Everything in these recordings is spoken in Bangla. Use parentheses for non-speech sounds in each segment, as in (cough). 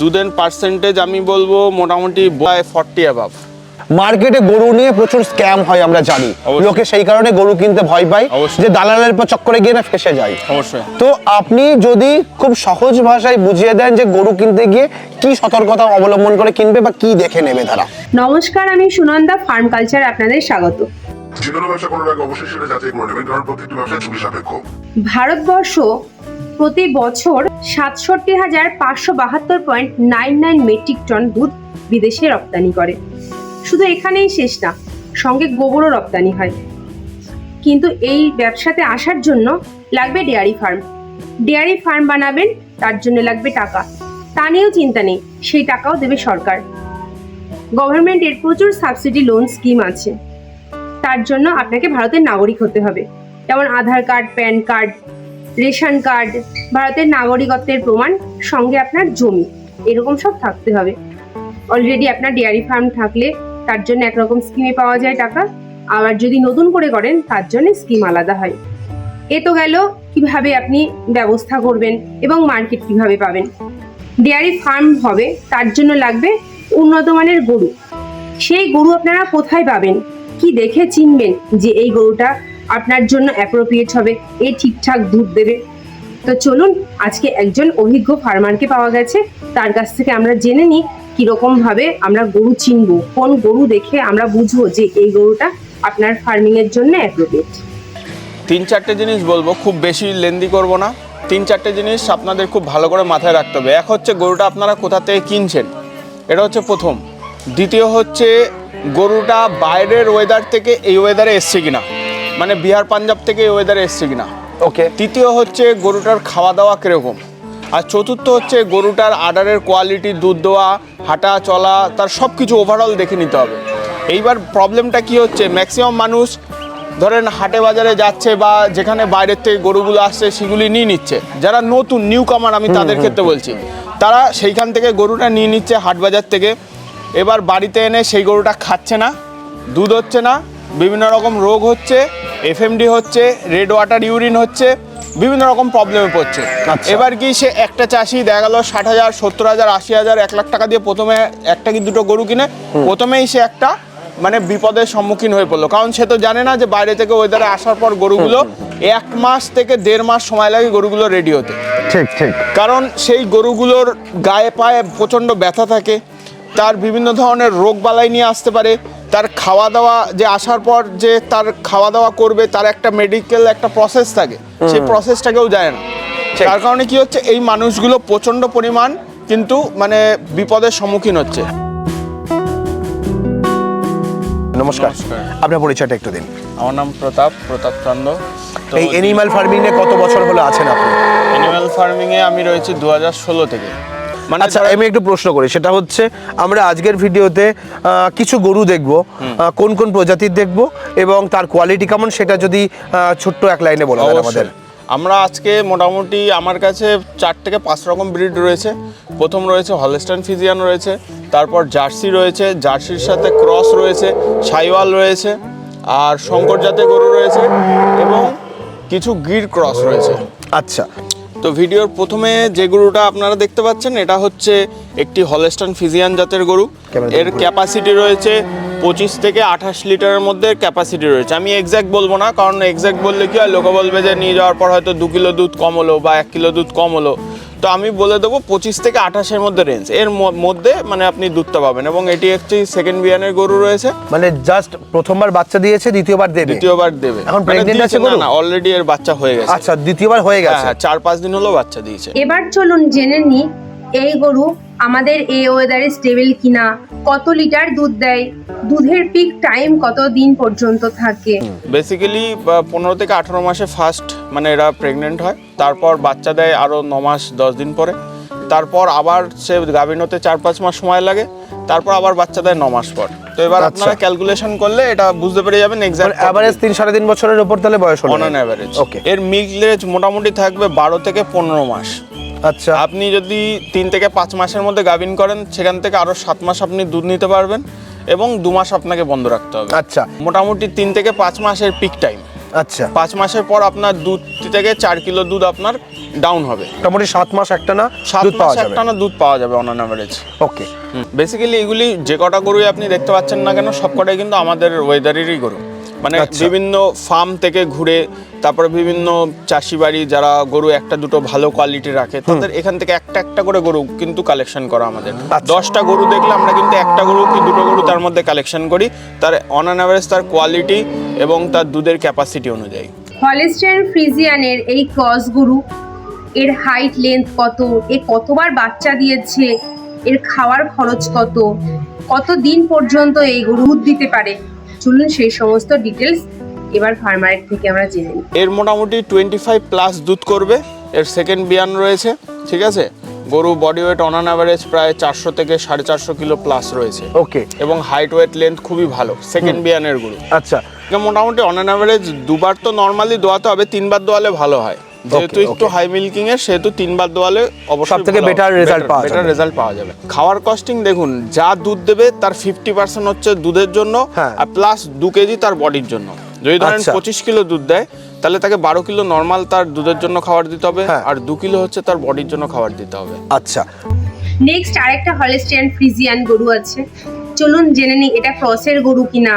দুধের পার্সেন্টেজ আমি বলব মোটামুটি বয় ফর্টি অ্যাভাব মার্কেটে গরু নিয়ে প্রচুর স্ক্যাম হয় আমরা জানি। লোকে সেই কারণে গরু কিনতে ভয় পায় অবশ্যই। যে দালালের পর চক্করে গিয়ে না ফেসে যায়। অবশ্যই। তো আপনি যদি খুব সহজ ভাষায় বুঝিয়ে দেন যে গরু কিনতে গিয়ে কি সতর্কতা অবলম্বন করে কিনবে বা কি দেখে নেবে তারা। নমস্কার আমি সুনন্দা ফার্ম কালচার আপনাদের স্বাগত। যে কোনো ব্যবসা করার আগে অবশ্যই সেটা যাচাই করে নেবেন, কারণ প্রত্যেকটি ব্যবসা ঝুঁকি সাপেক্ষ। ভারতবর্ষ প্রতি বছর সাতষট্টি হাজার পাঁচশো বাহাত্তর point nine nine metric ton দুধ বিদেশে রপ্তানি করে। শুধু এখানেই শেষ না, সঙ্গে গোবরও রপ্তানি হয়। কিন্তু এই ব্যবসাতে আসার জন্য লাগবে ডেয়ারি ফার্ম। ডেয়ারি ফার্ম বানাবেন, তার জন্য লাগবে টাকা। তা নিয়েও চিন্তা নেই, সেই টাকাও দেবে সরকার। গভর্নমেন্টের প্রচুর সাবসিডি লোন স্কিম আছে। তার জন্য আপনাকে ভারতের নাগরিক হতে হবে। যেমন Aadhaar card, PAN card, ration card, ভারতের নাগরিকত্বের প্রমাণ, সঙ্গে আপনার জমি। এরকম সব থাকতে হবে। অলরেডি আপনার ডেয়ারি ফার্ম থাকলে তার জন্য একরকম স্কিমে পাওয়া যায় টাকা। আবার যদি নতুন করে করেন, তার জন্য স্কিম আলাদা হয়। এ তো গেল কীভাবে আপনি ব্যবস্থা করবেন এবং মার্কেট কীভাবে পাবেন। ডেয়ারি ফার্ম হবে, তার জন্য লাগবে উন্নত মানের গরু। সেই গরু আপনারা কোথায় পাবেন? কি দেখে চিনবেন যে এই গরুটা আপনার জন্য অ্যাপ্রোপ্রিয়েট হবে? এ ঠিকঠাক দুধ দেবে? তো চলুন, আজকে একজন অভিজ্ঞ ফার্মারকে পাওয়া গেছে। তার কাছ থেকে আমরা জেনে নিই কীরকম ভাবে আমরা গরু চিনব। কোন গরু দেখে আমরা বুঝব যে এই গরুটা আপনার ফার্মিংয়ের জন্য অ্যাপ্রোপ্রিয়েট তিন চারটে জিনিস বলব, খুব বেশি লেন্দি করব না। তিন চারটে জিনিস আপনাদের খুব ভালো করে মাথায় রাখতে হবে। এক হচ্ছে গরুটা আপনারা কোথা থেকে কিনছেন? এটা হচ্ছে প্রথম। দ্বিতীয় হচ্ছে গরুটা বাইরের ওয়েদার থেকে এই ওয়েদারে এসছে কিনা? মানে বিহার পাঞ্জাব থেকে এই ওয়েদারে এসছে কিনা? ওকে তৃতীয় হচ্ছে গরুটার খাওয়া দাওয়া কীরকম? আর চতুর্থ হচ্ছে গরুটার আডারের কোয়ালিটি দুধ দেওয়া হাঁটা চলা তার সব কিছু ওভারঅল দেখে নিতে হবে। এইবার প্রবলেমটা কি হচ্ছে? ম্যাক্সিমাম মানুষ ধরেন হাটে বাজারে যাচ্ছে বা যেখানে বাইরের থেকে গরুগুলো আসছে সেগুলি নিয়ে নিচ্ছে। যারা নতুন নিউ কামার আমি তাদের ক্ষেত্রে বলছি। তারা সেইখান থেকে গরুটা নিয়ে নিচ্ছে হাট বাজার থেকে। এবার বাড়িতে এনে সেই গরুটা খাচ্ছে না দুধ হচ্ছে না বিভিন্ন রকম রোগ হচ্ছে এফএমডি হচ্ছে রেড ওয়াটার ইউরিন হচ্ছে বিভিন্ন রকম প্রবলেমে পড়ছে। আচ্ছা। এবার কি সে একটা চাষি দেখা গেল ষাট হাজার সত্তর হাজার আশি হাজার এক লাখ টাকা দিয়ে প্রথমে একটা কি দুটো গরু কিনে প্রথমেই সে একটা মানে বিপদের সম্মুখীন হয়ে পড়ল। কারণ সে তো জানে না যে বাইরে থেকে ওয়েদারে আসার পর গরুগুলো এক মাস থেকে দেড় মাস সময় লাগে গরুগুলো রেডি হতে। ঠিক ঠিক। কারণ সেই গরুগুলোর গায়ে পায়ে প্রচণ্ড ব্যথা থাকে তার বিভিন্ন ধরনের রোগ বালাই নিয়ে আসতে পারে তার খাওয়া দাওয়া যে আসার পর যে তার খাওয়া দাওয়া করবে তার একটা মেডিকেল একটা প্রসেস থাকে সেই প্রসেসটাকেও জানে না। তার কারণে কি হচ্ছে এই মানুষগুলো প্রচণ্ড পরিমাণ কিন্তু মানে বিপদের সম্মুখীন হচ্ছে। নমস্কার। আপনার পরিচয়টা একটু দিন। আমার নাম প্রতাপ প্রতাপ চন্দ। এই এনিম্যাল ফার্মিং নিয়ে কত বছর হলো আছেন আপনি? অ্যানিম্যাল ফার্মিংয়ে আমি রয়েছি দু হাজার ষোলো থেকে। মানে আচ্ছা আমি একটু প্রশ্ন করি। সেটা হচ্ছে আমরা আজকের ভিডিওতে কিছু গরু দেখব কোন কোন প্রজাতির দেখব এবং তার কোয়ালিটি কেমন সেটা যদি ছোট্ট এক লাইনে বলা আমাদের। আমরা আজকে মোটামুটি আমার কাছে চার থেকে পাঁচ রকম ব্রিড রয়েছে। প্রথম রয়েছে হলস্টাইন ফিজিয়ান রয়েছে তারপর জার্সি রয়েছে জার্সির সাথে ক্রস রয়েছে সাইওয়াল রয়েছে আর শঙ্কর জাতের গরু রয়েছে এবং কিছু গির ক্রস রয়েছে। আচ্ছা তো ভিডিওর প্রথমে যে গরুটা আপনারা দেখতে পাচ্ছেন এটা হচ্ছে একটি হলেস্টান ফিজিয়ান জাতের গরু। এর ক্যাপাসিটি রয়েছে পঁচিশ থেকে আঠাশ লিটারের মধ্যে ক্যাপাসিটি রয়েছে। আমি এক্স্যাক্ট বলব না কারণ এক্স্যাক্ট বললে কি হয় লোকে বলবে যে নিয়ে যাওয়ার পর হয়তো দু কিলো দুধ কম হলো বা এক কিলো দুধ কম হলো। তো আমি বলে দেবো পঁচিশ থেকে আঠাশের মধ্যে রেঞ্জ এর মধ্যে মানে আপনি দুধটা পাবেন এবং এটি একটি সেকেন্ড বিয়ানের গরু রয়েছে। মানে জাস্ট প্রথমবার বাচ্চা দিয়েছে দ্বিতীয়বার দেবে? দ্বিতীয়বার দেবে। এখন প্রেগনেন্ট আছে গরু? না, না অলরেডি এর বাচ্চা হয়ে গেছে। আচ্ছা দ্বিতীয়বার হয়ে হ্যাঁ গেছে হ্যাঁ, চার পাঁচ দিন হলো বাচ্চা দিয়েছে। এবার চলুন জেনে নিই এই গরু আমাদের এই ওয়েদারে স্টেবল কিনা? কত লিটার দুধ দেয়? দুধের পিক টাইম কত দিন পর্যন্ত থাকে? বেসিক্যালি পনেরো থেকে আঠারো মাসে ফার্স্ট মানে এরা প্রেগনেন্ট হয় তারপর বাচ্চা দেয় আরও ন মাস দশ দিন পরে। তারপর আবার সে গাভিন হতে চার পাঁচ মাস সময় লাগে তারপর আবার বাচ্চা দেয় ন মাস পর। তো এবার আচ্ছা। আপনারা ক্যালকুলেশন করলে এটা বুঝতে পেরে যাবেন এক্সাক্ট অ্যাভারেজ তিন সাড়ে তিন বছরের উপর তাহলে বয়স হলো। অন অ্যান অ্যাভারেজ ওকে এর মিল্ক মোটামুটি থাকবে বারো থেকে পনেরো মাস। আচ্ছা। আপনি যদি তিন থেকে পাঁচ মাসের মধ্যে গাভিন করেন সেখান থেকে আরও সাত মাস আপনি দুধ নিতে পারবেন এবং দু মাস আপনাকে বন্ধ রাখতে হবে। আচ্ছা। মোটামুটি তিন থেকে পাঁচ মাসের পিক টাইম আচ্ছা। পাঁচ মাসের পর আপনার দুধ থেকে চার কিলো দুধ আপনার ডাউন হবে। মোটামুটি সাত মাস একটা না সাত মাসে একটা না দুধ পাওয়া যাবে অন অ্যাভারেজ ওকে বেসিক্যালি এগুলি যে কটা গরুই আপনি দেখতে পাচ্ছেন না কেন সব কটাই কিন্তু আমাদের ওয়েদারেরই গরু। মানে আচ্ছা। বিভিন্ন ফার্ম থেকে ঘুরে তারপর বিভিন্ন চাষি বাড়ি যারা গরু একটা দুটো ভালো কোয়ালিটি রাখে তাদের এখান থেকে একটা একটা করে গরু কিন্তু কালেকশন করা আমাদের। আচ্ছা। দশটা গরু দেখলে আমরা কিন্তু একটা গরু কি দুটো গরু তার মধ্যে কালেকশন করি। তার অন অ্যান অ্যাভারেজ তার কোয়ালিটি এবং তার দুধের ক্যাপাসিটি অনুযায়ী। হলিস্টাইন ফ্রিজিয়ানের এই ক্রস গরু এর হাইট লেন্থ কত এ কতবার বাচ্চা দিয়েছে এর খাওয়ার খরচ কত কত দিন পর্যন্ত এই গরু দুধ দিতে পারে? চলুন সেই সমস্ত ডিটেলস এবার ফার্মারেট থেকে আমরা জেনে নিই। এর মোটামুটি টোয়েন্টি ফাইভ প্লাস দুধ করবে। এর সেকেন্ড বিয়ান রয়েছে ঠিক আছে? গরু বডি ওয়েট অন অ্যাভারেজ প্রায় চারশো থেকে সাড়ে চারশো কিলো প্লাস রয়েছে। ওকে এবং হাইট ওয়েট লেন্থ খুবই ভালো সেকেন্ড বিয়ানের গরু। আচ্ছা মোটামুটি অন অ্যাভারেজ দুবার তো নর্মালি দোয়াতে হবে তিনবার দোয়ালে ভালো হয়। যেহেতু একটু হাই মিল্কিং এর সেহেতু তিনবার দোয়ালে অবশ্যই সবথেকে better result পাওয়া বেটার রেজাল্ট পাওয়া যাবে। খাওয়ার কস্টিং দেখুন যা দুধ দেবে তার ফিফটি পার্সেন্ট হচ্ছে দুধের জন্য হ্যাঁ। আর প্লাস দু কেজি তার বডির জন্য। যদি ধরেন আচ্ছা। পঁচিশ কিলো দুধ দেয় তাহলে তাকে বারো কিলো নর্মাল তার দুধের জন্য খাবার দিতে হবে হ্যাঁ। আর দু কিলো হচ্ছে তার বডির জন্য খাবার দিতে হবে। আচ্ছা। নেক্সট আরেকটা হলিস্টিয়ান ফ্রিজিয়ান গরু আছে। চলুন জেনে নিই এটা ক্রসের গরু কিনা?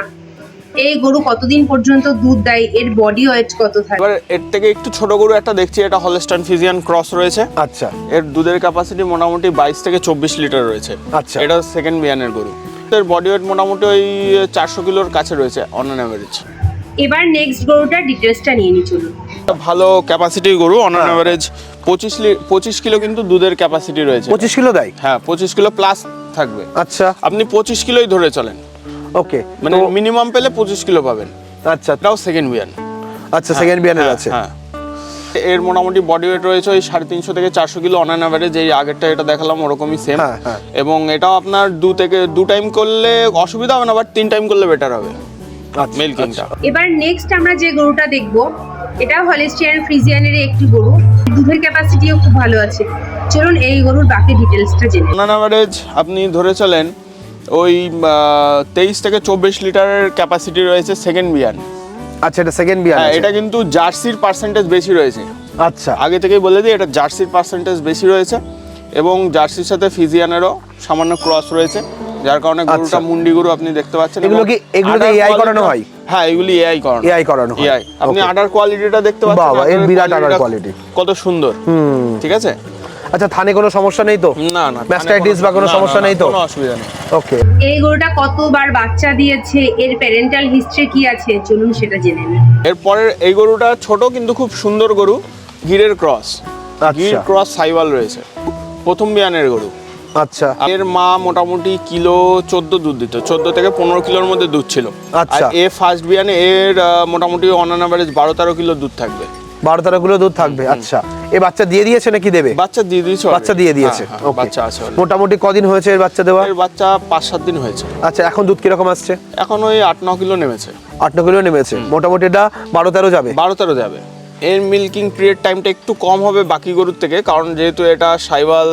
এই গরু কতদিন পর্যন্ত দুধ দেয়? এর বডি ওয়েট কত থাকে? এবার এর থেকে একটু ছোট গরু একটা দেখছি এটা হলস্টান ফিজিয়ান ক্রস রয়েছে। আচ্ছা। এর দুধের ক্যাপাসিটি মোটামুটি বাইশ থেকে চব্বিশ লিটার রয়েছে। আচ্ছা। এটা সেকেন্ড বিয়ানের গরু। এর বডি ওয়েট মোটামুটি ওই চারশো কিলোর কাছে রয়েছে অন অ্যান অ্যাভারেজ এবার নেক্সট গরুটার ডিটেলসটা নিয়ে নিই চলুন। ভালো ক্যাপাসিটির গরু অন অ্যান হ্যাঁ। অ্যাভারেজ পঁচিশ পঁচিশ কিলো কিন্তু দুধের ক্যাপাসিটি রয়েছে। পঁচিশ কিলো দেয়? হ্যাঁ পঁচিশ কিলো প্লাস থাকবে। আচ্ছা। আপনি পঁচিশ কিলোই ধরে চলেন। ওকে মানে মিনিমাম পেলে পঁচিশ কিলো পাবেন। আচ্ছা। এটাও সেকেন্ড বিয়ান। আচ্ছা সেকেন্ড বিয়ানের হ্যাঁ, আছে। হ্যাঁ। এর মোটামুটি বডি ওয়েট রয়েছে ওই সাড়ে তিনশো থেকে চারশো কিলো অন অ্যান অ্যাভারেজ এই আগেরটা এটা দেখালাম ওরকমই সেম হ্যাঁ, হ্যাঁ। এবং এটাও আপনার দু থেকে দু টাইম করলে অসুবিধা হবে না বাট তিন টাইম করলে বেটার হবে। আচ্ছা মিল্কিংটা এবার নেক্সট আমরা যে গরুটা দেখব এটা হলিস্টিয়ান ফ্রিজিয়ানের একটি গরু। দুধের ক্যাপাসিটিও খুব ভালো আছে। চলুন এই গরুর বাকি ডিটেলসটা জেনে অন অ্যাভারেজ আপনি ধরে চলেন ওই তেইশ থেকে চব্বিশ লিটারের ক্যাপাসিটি রয়েছে সেকেন্ড বিয়ান। আচ্ছা এটা সেকেন্ড বিয়ার হ্যাঁ এটা কিন্তু জার্সির পার্সেন্টেজ বেশি রয়েছে। আচ্ছা। আগে থেকেই বলে দিই এটা জার্সির পার্সেন্টেজ বেশি রয়েছে এবং জার্সির সাথে ফিজিয়ানেরও সামান্য ক্রস রয়েছে যার কারণে গরুটা মুন্ডি গরু আপনি দেখতে পাচ্ছেন আচ্ছা। এগুলো কি- AI quality- করানো হয়? হ্যাঁ এগুলি এআই করানো এআই করানো হয়। এআই আপনি. আডার কোয়ালিটিটা দেখতে পাচ্ছেন বাবা, এর বিরাট udder quality-টা কত সুন্দর হুম। ঠিক আছে? আচ্ছা থানে কোনো সমস্যা নেই তো? না না ম্যাস্টাইটিস বা কোনো সমস্যা নেই তো? কোনো অসুবিধা নেই। ওকে এই গরুটা কতবার বাচ্চা দিয়েছে? এর প্যারেন্টাল হিস্ট্রি কি আছে? চলুন সেটা জেনে নিই। এরপরের এই গরুটা ছোট কিন্তু খুব সুন্দর গরু গিরের ক্রস। আচ্ছা। গির ক্রস সাইওয়াল রয়েছে। প্রথম বিয়ানের গরু। আচ্ছা। এর মা মোটামুটি কিলো চোদ্দ দুধ দিত। চোদ্দ থেকে পনেরো কিলোর মধ্যে দুধ ছিল। আচ্ছা। এ ফার্স্ট বিয়ানে এর মোটামুটি অন অ্যান অ্যাভারেজ বারো তেরো কিলো দুধ থাকবে। বারো তেরো কিলো দুধ থাকবে আচ্ছা। এ বাচ্চা দিয়ে দিয়েছে নাকি দেবে? বাচ্চা দিয়ে দিয়েছে বাচ্চা দিয়ে দিয়েছে। হ্যাঁ, হ্যাঁ, Okay. বাচ্চা আছে মোটামুটি কদিন হয়েছে এর বাচ্চা দেওয়া? এর বাচ্চা পাঁচ সাত দিন হয়েছে। আচ্ছা এখন দুধ কীরকম আসছে? এখন ওই আট ন কিলো নেমেছে। আট ন কিলো নেমেছে। মোটামুটি এটা বারো তেরো যাবে? বারো তেরো যাবে। এর মিল্কিং পিরিয়ড টাইমটা একটু কম হবে বাকি গরুর থেকে কারণ যেহেতু এটা সাইওয়াল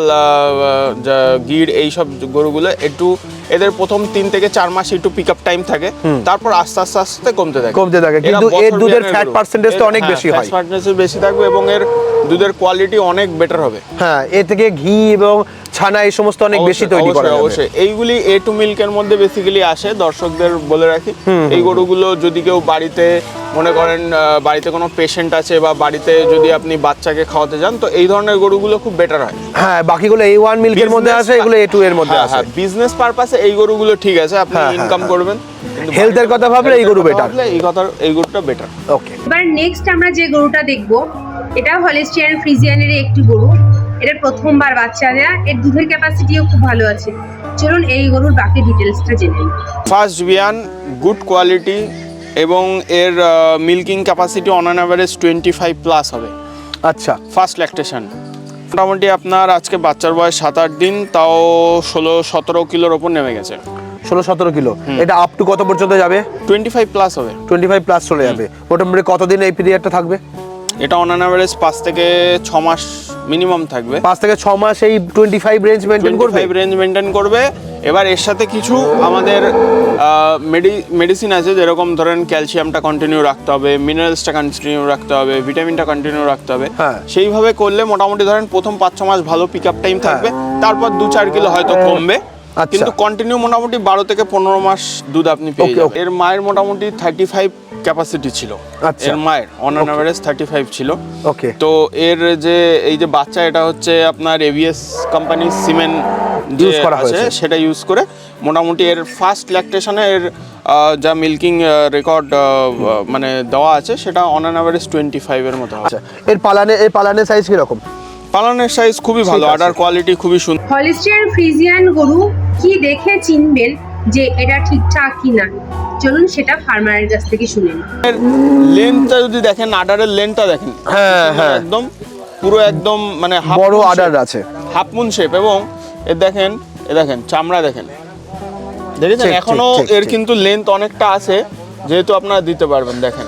গির এইসব গরুগুলো একটু এদের প্রথম তিন থেকে চার মাস একটু পিক আপ টাইম থাকে তারপর আস্তে আস্তে আস্তে কমতে থাকে কমতে থাকে, কিন্তু এর দুধের গরু। percentage তো অনেক হ্যাঁ, বেশি হয়। percentage বেশি থাকবে এবং এর দুধের কোয়ালিটি অনেক বেটার হবে হ্যাঁ এ থেকে ঘি এবং ছানা এই সমস্ত অনেক বেশি তৈরি করা অবশ্যই, এইগুলি এ টু মিল্কের মধ্যে বেসিক্যালি আসে দর্শকদের বলে রাখি। এই গরুগুলো যদি কেউ বাড়িতে মনে করেন বাড়িতে কোনো পেশেন্ট আছে বা বাড়িতে যদি আপনি বাচ্চাকে খাওয়াতে যান তো এই ধরনের গরুগুলো খুব বেটার হয়। হ্যাঁ বাকিগুলো এই ওয়ান মিল্কের মধ্যে আসে এগুলো এ টু এর মধ্যে হ্যাঁ, আসে। হ্যাঁ বিজনেস পারপাসে এই গরুগুলো ঠিক আছে আপনি হ্যাঁ, হ্যাঁ, ইনকাম হ্যাঁ। করবেন। হেলথের কথা ভাবলে এই গরু বেটার। এই কথা এই গরুটা বেটার ওকে এবার নেক্সট আমরা যে গরুটা দেখব এটা হলিস্টিয়ান ফ্রিজিয়ানের একটি গরু। এটা প্রথমবার বাচ্চা দেয়া এর দুধের ক্যাপাসিটিও খুব ভালো আছে। চলুন এই গরুর বাকি ডিটেলসটা জেনে নিই। ফার্স্ট বিয়ান গুড কোয়ালিটি এবং এর milking capacity on an average twenty five plus হবে। আচ্ছা। ফার্স্ট ল্যাকটেশন মোটামুটি আপনার আজকে বাচ্চার বয়স সাত আট দিন তাও ষোলো সতেরো কিলোর ওপর নেমে গেছে। ষোলো সতেরো কিলো। এটা আপ টু কত পর্যন্ত যাবে? টোয়েন্টি ফাইভ প্লাস হবে। টোয়েন্টি ফাইভ প্লাস চলে যাবে। মোটামুটি কতদিন এই পিরিয়ডটা থাকবে? এটা অন অ্যান অ্যাভারেজ পাঁচ থেকে ছ মাস মিনিমাম থাকবে পাঁচ থেকে ছ মাস এই টোয়েন্টি ফাইভ রেঞ্জ মেনটেন করবে ফাইভ রেঞ্জ মেনটেন করবে এবার এর সাথে কিছু আমাদের মেডিসিন আছে যেরকম ধরেন ক্যালসিয়ামটা কন্টিনিউ রাখতে হবে মিনারেলসটা কন্টিনিউ রাখতে হবে ভিটামিনটা কন্টিনিউ রাখতে হবে হ্যাঁ। সেইভাবে করলে মোটামুটি ধরেন প্রথম পাঁচ ছ মাস ভালো পিক আপ টাইম থাকবে তারপর দু চার কিলো হয়তো কমবে হ্যাঁ। আচ্ছা। কিন্তু কন্টিনিউ মোটামুটি বারো থেকে পনেরো মাস দুধ আপনি পেয়ে যাবেন। এর মায়ের মোটামুটি থার্টি ফাইভ ক্যাপাসিটি ছিল। আচ্ছা। এর মায়ের on an average thirty five ছিল। ওকে তো এর যে এই যে বাচ্চা এটা হচ্ছে আপনার এভিএস কোম্পানির সিমেন্ট Use করা আছে হয়েছে। সেটা ইউজ করে মোটামুটি এর ফার্স্ট ল্যাকটেশনে এর যা মিল্কিং রেকর্ড মানে দেওয়া আছে সেটা অন অ্যান অ্যাভারেজ টোয়েন্টি ফাইভের মতো হবে। আচ্ছা। এর পালানে এর পালানের সাইজ কীরকম? পালনের সাইজ খুবই ভালো আছে। কোয়ালিটি খুবই সুন্দর হলিস্টিয়ান ফ্রিজিয়ান গরু কি দেখে চিনবেন যে এটা ঠিকঠাক কি না চলুন সেটা ফার্মারের কাছ থেকে শুনে নিই। এর লেন্থটা যদি দেখেন আডারের লেন্থটা দেখেন। হ্যাঁ, হ্যাঁ। একদম পুরো একদম মানে বড় আডার আছে। হাফ মুন শেপ এবং এ দেখেন এ দেখেন চামড়া দেখেন। দেখেছেন? এখনও এর কিন্তু লেন্থ অনেকটা আছে যেহেতু আপনারা দিতে পারবেন দেখেন।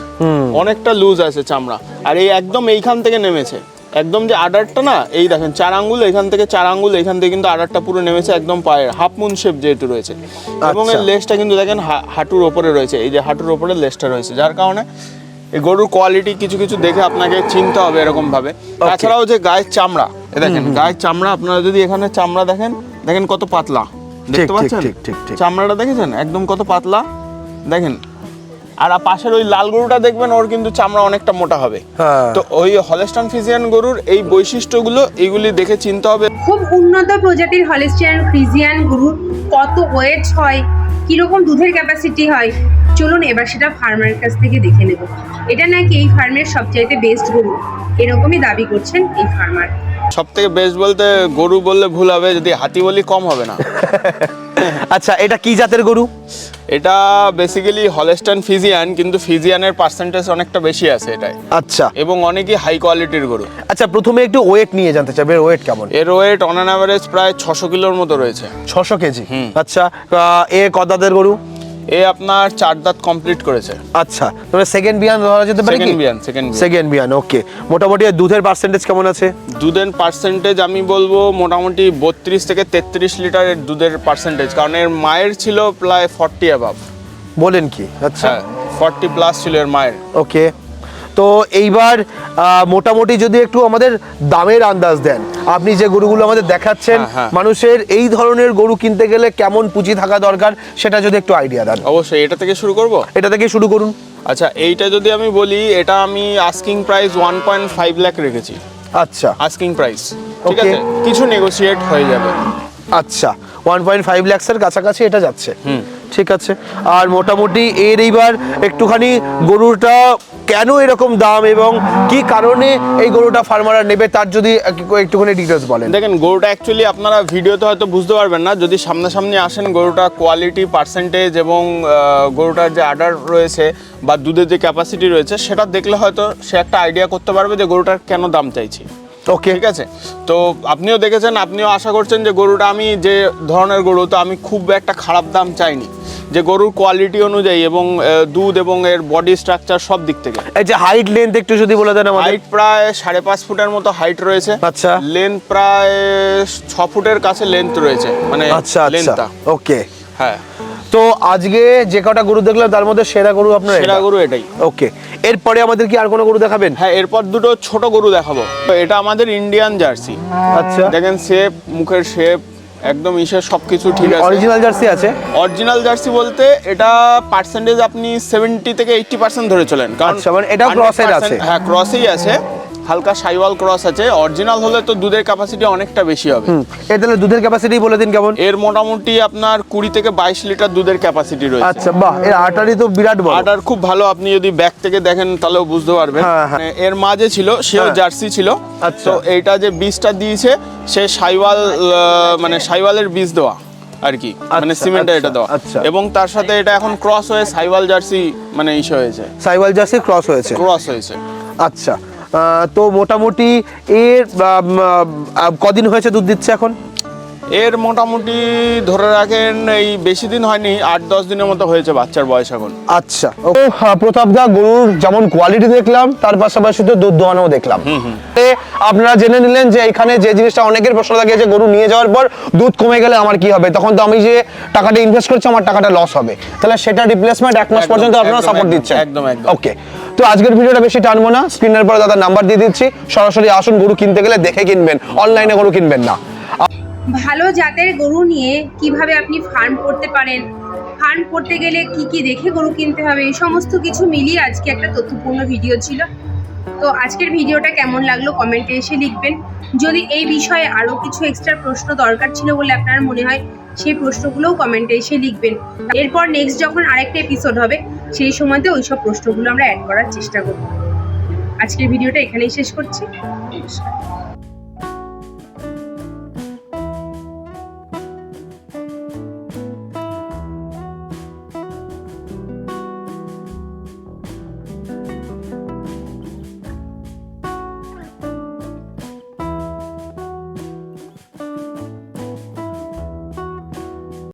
অনেকটা লুজ আছে চামড়া। আর এই একদম এইখান থেকে নেমেছে। একদম যে আডারটা না এই দেখেন চার আঙ্গুল এখান থেকে চার আঙ্গুল এখান থেকে কিন্তু আডারটা পুরো নেমেছে একদম পায়ের হাফ মুন শেপ যেহেতু রয়েছে। এবং এর আচ্ছা। লেজটা কিন্তু দেখেন হাঁটুর ওপরে রয়েছে এই যে হাঁটুর ওপরে লেসটা রয়েছে যার কারণে এই গরুর কোয়ালিটি কিছু কিছু দেখে আপনাকে চিনতে হবে এরকম ভাবে তাছাড়াও যে গায়ের চামড়া এ দেখেন গায়ের চামড়া আপনারা যদি এখানে চামড়া দেখেন দেখেন কত পাতলা দেখতে পাচ্ছেন। চামড়াটা দেখেছেন? একদম কত পাতলা? দেখেন আর পাশের ওই লাল গরুটা দেখবেন ওর কিন্তু চামড়া অনেকটা মোটা হবে। হ্যাঁ। তো ওই হলেস্টান ফিজিয়ান গরুর এই বৈশিষ্ট্যগুলো এগুলি দেখে চিনতে হবে। খুব উন্নত প্রজাতির হলিস্টিয়ান ফ্রিজিয়ান গরুর কত ওয়েট হয় কীরকম দুধের ক্যাপাসিটি হয় চলুন এবার সেটা ফার্মারের কাছ থেকে দেখে নেব। এটা নাকি এই ফার্মের সবচাইতে বেস্ট গরু এরকমই দাবি করছেন এই ফার্মার সব থেকে বেস্ট বলতে গরু বললে ভুল হবে যদি হাতি বলি কম হবে না। (laughs) আচ্ছা এটা কি জাতের গরু? এটা বেসিক্যালি হলেস্টান ফিজিয়ান কিন্তু ফিজিয়ানের পার্সেন্টেজ অনেকটা বেশি আছে এটাই আচ্ছা। এবং অনেকই হাই কোয়ালিটির গরু। আচ্ছা প্রথমে একটু ওয়েট নিয়ে জানতে চাই এর ওয়েট কেমন? এর ওয়েট অন অ্যাভারেজ প্রায় ছশো কিলোর মতো রয়েছে। ছশো কেজি। আচ্ছা এ কদাদের গরু? এ আপনার চার দাঁত কমপ্লিট করেছে। আচ্ছা তবে সেকেন্ড বিয়ান ধরা যেতে পারে কি? সেকেন্ড বিয়ান। সেকেন্ড সেকেন্ড বিয়ান ওকে মোটামুটি দুধের পার্সেন্টেজ কেমন আছে? দুধের পার্সেন্টেজ আমি বলব মোটামুটি বত্রিশ থেকে তেত্রিশ লিটারের দুধের পার্সেন্টেজ কারণ এর মায়ের ছিল প্রায় ফর্টি অ্যাভাব বলেন কি আচ্ছা। হ্যাঁ ফর্টি প্লাস ছিল এর মায়ের। ওকে তো এইবার মোটামুটি যদি একটু আমাদের দামের আন্দাজ দেন আপনি যে গরুগুলো আমাদের দেখাচ্ছেন হ্যাঁ, হ্যাঁ। মানুষের এই ধরনের গরু কিনতে গেলে কেমন পুঁজি থাকা দরকার সেটা যদি একটু আইডিয়া দেন। অবশ্যই এটা থেকে শুরু করব? এটা থেকে শুরু করুন। আচ্ছা এইটা যদি আমি বলি এটা আমি asking price one point five lakh রেখেছি। আচ্ছা। আস্কিং প্রাইস ঠিক আছে? কিছু নেগোসিয়েট হয়ে যাবে। আচ্ছা ওয়ান পয়েন্ট ফাইভ ল্যাক্সের কাছাকাছি এটা যাচ্ছে। ঠিক আছে। আর মোটামুটি এর এইবার একটুখানি গরুটা কেন এরকম দাম এবং কি কারণে এই গরুটা ফার্মাররা নেবে তার যদি একটুখানি ডিটেলস বলেন। দেখেন গরুটা অ্যাকচুয়ালি আপনারা ভিডিওতে হয়তো বুঝতে পারবেন না যদি সামনাসামনি আসেন গরুটা কোয়ালিটি পার্সেন্টেজ এবং গরুটার যে আডার রয়েছে বা দুধের যে ক্যাপাসিটি রয়েছে সেটা দেখলে হয়তো সে একটা আইডিয়া করতে পারবে যে গরুটার কেন দাম চাইছি। ওকে ঠিক আছে? তো আপনিও দেখেছেন আপনিও আশা করছেন যে গরুটা আমি যে ধরনের গরু তো আমি খুব একটা খারাপ দাম চাইনি। যে গরুর কোয়ালিটি অনুযায়ী এবং দুধ এবং এর বডি স্ট্রাকচার সব দিক থেকে। এই যে হাইট লেন্থ একটু যদি বলে দেন আমাদের। হাইট প্রায় সাড়ে পাঁচ ফুটের মতো হাইট রয়েছে। আচ্ছা। লেন্থ প্রায় ছ ফুটের কাছে লেন্থ রয়েছে মানে আচ্ছা আচ্ছা। লেন্থটা ওকে হ্যাঁ। তো আজকে যে কটা গরু দেখলাম তার মধ্যে সেরা গরু আপনার সেরা গরু এটাই। ওকে এরপরে আমাদের কি আর কোনো গরু দেখাবেন? হ্যাঁ এরপর দুটো ছোট গরু দেখাবো। তো এটা আমাদের ইন্ডিয়ান জার্সি আচ্ছা। দেখেন শেপ মুখের শেপ একদম ইসের সবকিছু ঠিক আছে। অরিজিনাল জার্সি আছে? অরিজিনাল জার্সি বলতে এটা পার্সেন্টেজ আপনি সেভেন্টি থেকে এইটটি পার্সেন্ট ধরে চলেন। কারণ এটা মানে এর 100% আছে? হ্যাঁ ক্রসেই আছে। হালকা সাইওয়াল ক্রস আছে অরিজিনাল হলে তো দুধের ক্যাপাসিটি অনেকটা বেশি হবে। এর তাহলে দুধের ক্যাপাসিটি বলে দিন কেমন? এর মোটামুটি আপনার কুড়ি থেকে বাইশ লিটার দুধের ক্যাপাসিটি রয়েছে। আচ্ছা বাহ এর আটারি তো বিরাট বড়। আটার খুব ভালো আপনি যদি ব্যাক থেকে দেখেন তাহলেও বুঝতে পারবেন। হ্যাঁ, হ্যাঁ। মানে এর মাঝে ছিল সেও হ্যাঁ। জার্সি ছিল। আচ্ছা। তো এইটা যে বীজটা দিয়েছে সে সাইওয়াল আহ, মানে সাইওয়ালের বীজ দেওয়া আর কি। মানে আচ্ছা, সিমেন্টে এটা আচ্ছা, দেওয়া। আচ্ছা। এবং তার সাথে এটা এখন ক্রস হয়ে সাইওয়াল জার্সি মানে ইসে হয়েছে। সাইওয়াল জার্সি ক্রস হয়েছে। ক্রস হয়েছে। আচ্ছা। তো মোটামুটি এর কদিন হয়েছে দুধ দিচ্ছে এখন? এর মোটামুটি ধরে রাখেন এই বেশি দিন হয়নি আট দশ দিনের মতো হয়েছে বাচ্চার বয়স এখন। আচ্ছা। ও প্রতাপ দা গরুর যেমন কোয়ালিটি দেখলাম তার পাশাপাশি তো দুধ দোয়ানো দেখলাম। আপনারা জেনে নিলেন যে এখানে যে জিনিসটা অনেকের প্রশ্ন থাকে যে গরু নিয়ে যাওয়ার পর দুধ কমে গেলে আমার কি হবে? তখন তো আমি যে টাকাটা ইনভেস্ট করছি আমার টাকাটা লস হবে। তাহলে সেটা রিপ্লেসমেন্ট এক মাস পর্যন্ত আপনারা সাপোর্ট দিচ্ছেন। একদম, একদম। ওকে তো আজকের ভিডিওটা বেশি টানবো না। স্ক্রিনের পরে দাদা নাম্বার দিয়ে দিচ্ছি। সরাসরি আসুন, গরু কিনতে গেলে দেখে কিনবেন। অনলাইনে গরু কিনবেন না। ভালো জাতের গরু নিয়ে কীভাবে আপনি ফার্ম করতে পারেন ফার্ম করতে গেলে কি কি দেখে গরু কিনতে হবে, এই সমস্ত কিছু মিলিয়ে আজকে একটা তথ্যপূর্ণ ভিডিও ছিল। তো আজকের ভিডিওটা কেমন লাগল কমেন্টে এসে লিখবেন। যদি এই বিষয়ে আরও কিছু এক্সট্রা প্রশ্ন দরকার ছিল বলে আপনার মনে হয়, সেই প্রশ্নগুলোও কমেন্টে এসে লিখবেন। এরপর নেক্সট যখন আরেকটা এপিসোড হবে সেই সময়তে ওই সব প্রশ্নগুলো আমরা অ্যাড করার চেষ্টা করব। আজকের ভিডিওটা এখানেই শেষ করছি। নমস্কার